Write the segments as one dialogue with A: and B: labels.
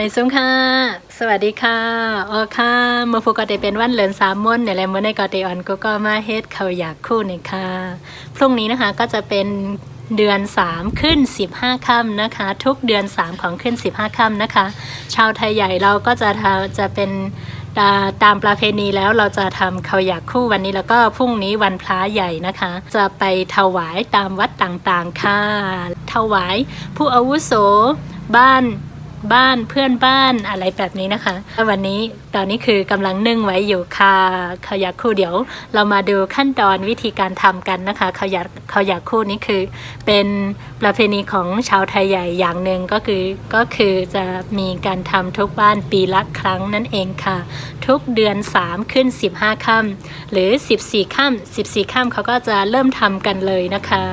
A: ไม่ซุ้งค่ะ สวัสดีค่ะออค่ะเมื่อพูก็ได้เป็นวันเหลือนสามมนเนี่ยแหละเมื่อในกอเตออนก็ก็มาเฮ็ดเขาอยากคู่นี่ค่ะ พรุ่งนี้นะคะก็จะเป็นเดือน 3 ขึ้น 15ค่ำนะคะ ทุกเดือน 3 ของขึ้น 15ค่ำนะคะ ชาวไทยใหญ่เราก็จะทำจะเป็นตามประเพณีแล้วเราจะทำเขาอยากคู่วันนี้แล้วก็พรุ่งนี้วันพระใหญ่นะคะ จะไปถวายตามวัดต่างๆค่ะ ถวายผู้อาวุโสบ้าน บ้านเพื่อนบ้านอะไรแบบนี้นะคะ วันนี้ตอนนี้คือกำลังนึ่งไว้อยู่ค่ะเขาอยากคู่เดี๋ยว เรามาดูขั้นตอนวิธีการทำกันนะคะเขาอยากเขาอยากคู่นี้คือ เป็นประเพณีของชาวไทยใหญ่อย่างหนึ่งก็คือก็คือจะมีการทำทุกบ้านปีละครั้งนั่นเองค่ะ ทุกเดือน 3 ขึ้น 15ค่ำหรือ 14ค่ำ14ค่ำเขาก็จะเริ่มทำกันเลยนะคะ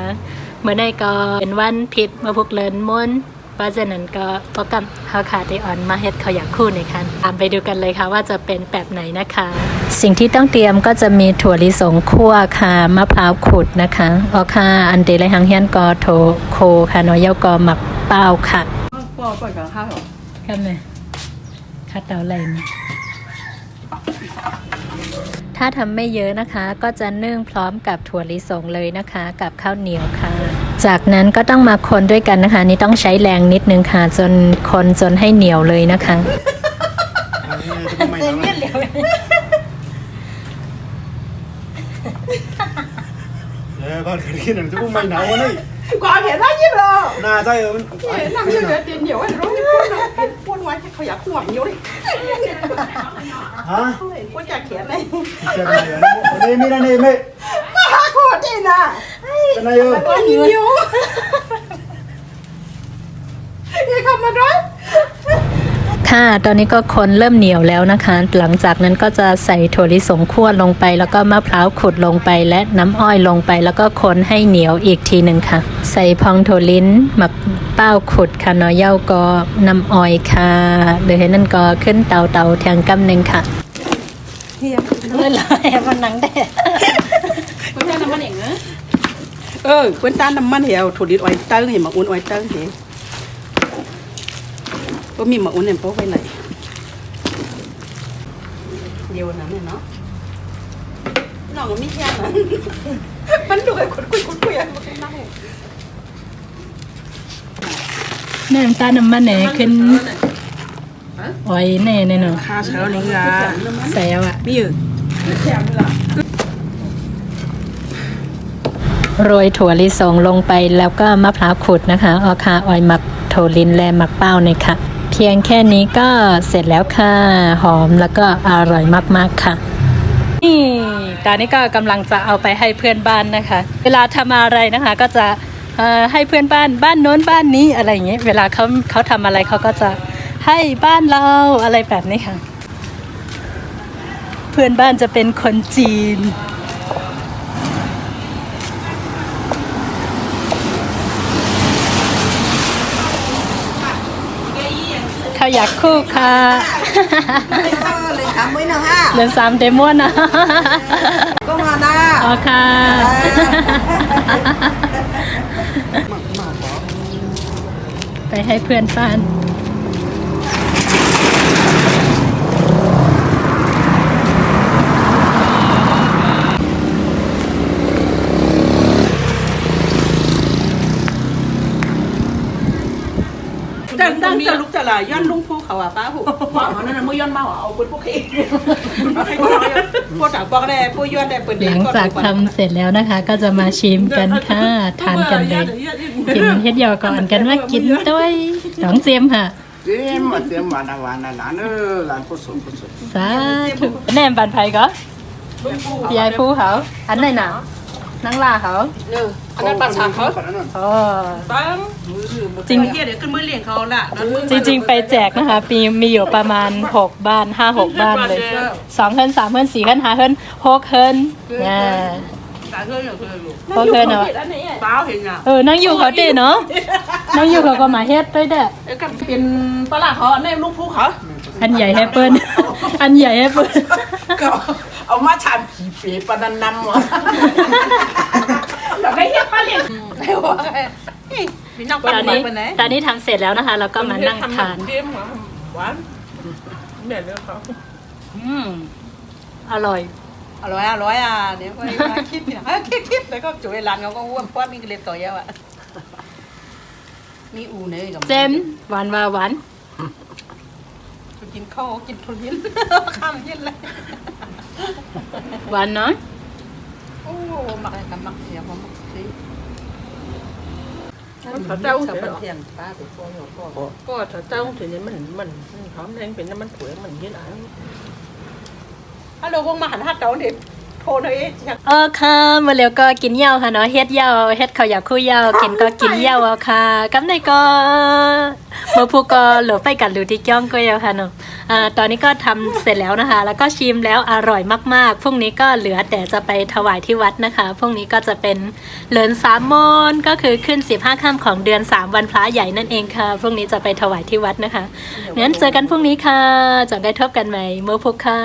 A: เมื่อในก็เป็นวันผิดมาพวกเลินมน พราะฉะนั้นก็พบกับเฮาคาเตออนมาเฮ็ดเขาอยากคู่ในคันตามไปดูกันเลยค่ะว่าจะเป็นแบบไหนนะคะ สิ่งที่ต้องเตรียมก็จะมีถั่วลิสงคั่วค่ะมะพร้าวขุดนะคะออค่าอันเดลหังเฮียนกอโถโคค่ะน้อยเยากอหมักเป้าค่ะ
B: ก็ก็จะข้าว
A: กันเลยข้าเตาไหลมา ถ้าทำไม่เยอะนะคะ ก็จะนึ่งพร้อมกับถั่วลิสงเลยนะคะ กับข้าวเหนียวค่ะ จากนั้นก็ต้องมาคนด้วยกันนะคะ นี่ต้องใช้แรงนิดนึงค่ะ จนคนจนให้เหนียวเลยนะคะ
C: จนเหน
A: ียว
C: เออบ้านคือกินหนังจะไม่หนาวเลย
B: กว่าเห็นได้ยิ่งเลย
C: น่าใจเออมันเห็นหนังเยอ
B: ะเดี๋ยวเดี๋ยวไอ้รู้ไม ห่วงอยู่ฮะกูจะเขียนเลย จะไหนอะ
C: นี่ไม่ได้นี่ไม่
B: มาดีนะ
A: จะ
C: ไหนอยู่
B: อันนี้อยู่
A: ค่ะ ตอนนี้ก็คนเริ่มเหนียวแล้วนะคะ หลังจากนั้นก็จะใส่ถั่วลิสงคั่วลงไป แล้วก็มะพร้าวขุดลงไป และน้ำอ้อยลงไป แล้วก็คนให้เหนียวอีกทีหนึ่งค่ะ ใส่พองถั่วลิ้นหมักเป้าขุดค่ะน้อยเย้าก็น้ำอ้อยค่ะเดี๋ยวให้นั่นก็ขึ้นเตาเตาๆแทงกำหนึ่งค่ะ
B: เมื
A: ่อไรมันหนังแดด
B: Quên ta nằm ăn hả? Ừ, quên ta nằm ăn hiểu thủ đi oai tơ thì mà uốn oai tơ thì. Có mình mà uốn em bố quay lại. Nhiều lắm này nó. Nó có mít theo mà. Bắn được cái cuốn cuốn cuốn cuốn một cái nào.
A: แน่น้ำตาลน้ำมันแหน่ขึ้นอ้อยแน่แน่เนาะ
D: Kha sợ này là
B: ใส
A: ่เอาอะ
B: bây giờ
A: โรยถั่วลิสงลงไปแล้วก็มะพร้าวขุดนะคะออคาออยหมักโถลินและหมักเป้าเนี่ยค่ะ เพียงแค่นี้ก็เสร็จแล้วค่ะ หอมแล้วก็อร่อยมากๆค่ะ นี่ตอนนี้ก็กำลังจะเอาไปให้เพื่อนบ้านนะคะ เวลาทำอะไรนะคะ ก็จะให้เพื่อนบ้านบ้านโน้นบ้านนี้อะไรอย่างเงี้ยเวลาเขาเขาทำอะไรเขาก็จะให้บ้านเราอะไรแบบนี้ค่ะ เพื่อนบ้านจะเป็นคนจีน เขา อยากคู่ค่ะ
E: lên khám mới nào ha เ
A: ดือนสามเดมอนนะ
E: có
F: mà na
A: อ๋อค่ะไปให้เพื่อน
D: ตั้งจะ
B: ลุกจะลายย้อนลุงผู้เขาอะป้าผู้ว่าเข
D: านั่นน่ะเมื่อย้อนมาเอาปืนพวกเอง
B: พวกถามบอกได้พวกย้อนแด้ปืนเหลังจากทำ
A: เสร็จแล้วนะคะ ก็จะมาชิมกันค่ะทานกันเลย
D: กินเฮ็
A: ดยอก่อนกันว่ากินด้วยสองเซียมค่ะ
G: เซียมมาเซียมมาหนาวานหลานเออหลานกุศลกุศล
A: สาธุแน่บันไพก็
D: ยายผ
A: ู้เขาอันไหนหนาว นังลาเขา
D: anh ăn bát sạc hết
A: อ๋อ
D: băng
B: จริง kia để cơn mưa liền khẩu lạ จริง
D: ๆ ไปแจกนะคะ
A: มีมีอยู่ประมาณ 6 บ้าน 5 6 บ้านเลย2เฮิรน3เฮิรน4เฮิรน5เฮิรน6เฮิรนเนี่ย
B: cả hơi
D: là hơi luôn 6เฮิรน
B: อะ báo hình nào
A: เออนั่งอยู่เขาเด้เนาะ
B: นั่งอยู่เขา
A: ก็มาเฮ็ดด้วยเด้อ
B: cái cặp tiền ba là họ anh em lúc phu khẩu อันใหญ่ให้เปิ้น
A: อันใหญ่ให้เปิ้
D: น cậu ông má chạm chỉ phế ba năm năm mà
B: là cái hết ba liền theo mình ตอนนี้
A: ตอนนี้ทำเสร็จแล้วนะคะเราก็มานั่งทาน
D: game mà หวานแม่เลือกเขา
A: อืมอร่อย
B: อร่อยอร่อยอะเดี๋ยวก็มาคิดเนี่ยเอ้ยคิดคิดแล้วก็จุ๋ยร้านเขาก็อ้วนเพราะว่ามีกระเล็บต่อเยอะอะมีอูเนยกับเจม
A: หวานว่าหวาน
B: กินข้าวกินทุเรียนข้ามเย็นเลย
A: หวานเนาะ
B: โอ้มักอะไรกันมักเสียผมมักสิ
D: เขาเจ้
B: าชาวเสียบ้านเทียนป้าเป็นพวกหนูพวกก็ถ้าเจ้าถึงนี้มันมันหอมแรงเป็นน้ำมันถั่วมันยืดอะฮัลโหลพวกมาหันหัดเก่าเด็กโทรเลยอยาก
A: เออค่ะมาแล้วก็กินเหย้าค่ะเนาะเฮ็ดเหย้าเฮ็ดข้าวอยากคู่เหย้ากินก็กินเหย้าเอาค่ะกำในก็มาพูก็เหลือไปกันหรือที่จ้องก็เอาค่ะเนาะอ่าตอนนี้ก็ทำเสร็จแล้วนะคะ แล้วก็ชิมแล้วอร่อยมากๆพรุ่งนี้ก็เหลือแต่จะไปถวายที่วัดนะคะพรุ่งนี้ก็จะเป็นเหลินสามมนก็คือขึ้น 15ค่ำของเดือน 3 วันพระใหญ่นั่นเองค่ะพรุ่งนี้จะไปถวายที่วัดนะคะงั้นเจอกันพรุ่งนี้ค่ะจะได้ทบกันใหม่เมื่อพุกค่ะ